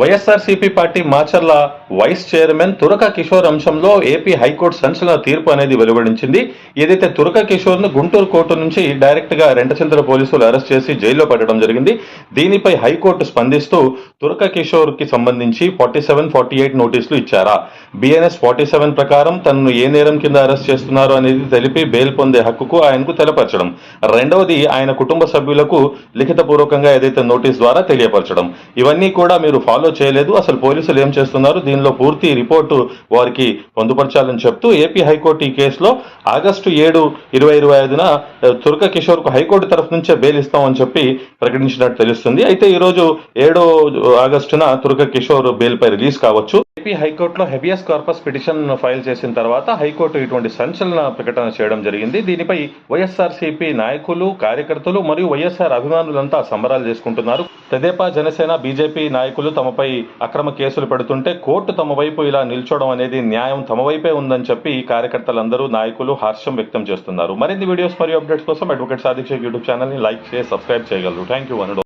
YSRCP party Macherla vice chairman Turaka Kishore అంశంలో AP high court సంచలన తీర్పు అనేది వెలువడించింది. ఏదైతే తురక కిషోర్ను గుంటూరు కోర్టు నుంచి డైరెక్ట్గా రెంటచింతల పోలీసులు అరెస్ట్ చేసి జైల్లో పెట్టడం జరిగింది. దీనిపై హైకోర్టు స్పందిస్తూ తురక కిషోర్కి సంబంధించి ఫార్టీ సెవెన్ ఫార్టీ ఎయిట్ నోటీసులు ఇచ్చారా? బిఎన్ఎస్ ఫార్టీ సెవెన్ ప్రకారం తనను ఏ నేరం కింద అరెస్ట్ చేస్తున్నారు అనేది తెలిపి బెయిల్ పొందే హక్కుకు ఆయనకు తెలపరచడం. రెండవది ఆయన కుటుంబ సభ్యులకు లిఖితపూర్వకంగా ఏదైతే నోటీస్ ద్వారా తెలియపరచడం. ఇవన్నీ కూడా మీరు ఫాలో చేయలేదు. అసలు పోలీసులు ఏం చేస్తున్నారు? దీనిలో పూర్తి రిపోర్టు వారికి పొందుపరచాలని చెప్తూ ఏపీ హైకోర్టు ఈ కేసులో ఆగస్టు ఏడు ఇరవై ఇరవై ఐదున తుర్క కిషోర్కు కిషోర్కు హైకోర్టు తరఫు నుంచే బెయిల్ ఇస్తామని చెప్పి ప్రకటించినట్టు తెలుస్తుంది. అయితే ఈ రోజు ఏడో ఆగస్టున తుర్క కిషోర్ బెయిల్పై రిలీజ్ కావచ్చు. ఏపీ హైకోర్టులో హెబియస్ కార్పస్ పిటిషన్ ఫైల్ చేసిన తర్వాత హైకోర్టు ఇటువంటి సంచలన ప్రకటన చేయడం జరిగింది. దీనిపై వైఎస్ఆర్సీపీ నాయకులు కార్యకర్తలు మరియు వైఎస్ఆర్ అభిమానులంతా సంబరాలు చేసుకుంటున్నారు. తెదేపా జనసేన బీజేపీ నాయకులు తమపై అక్రమ కేసులు పెడుతుంటే కోర్టు తమ వైపు ఇలా నిల్చోవడం అనేది న్యాయం తమ వైపే ఉందని చెప్పి కార్యకర్తలందరూ నాయకులు హర్షం వ్యక్తం చేస్తున్నారు. మరిన్ని వీడియోస్ మరియు అప్డేట్స్ కోసం అడ్వకేట్ సాధిక్ష యూట్యూబ్ ఛానల్ని లైక్ చేసి సబ్స్క్రైబ్ చేయగలరు. Thank you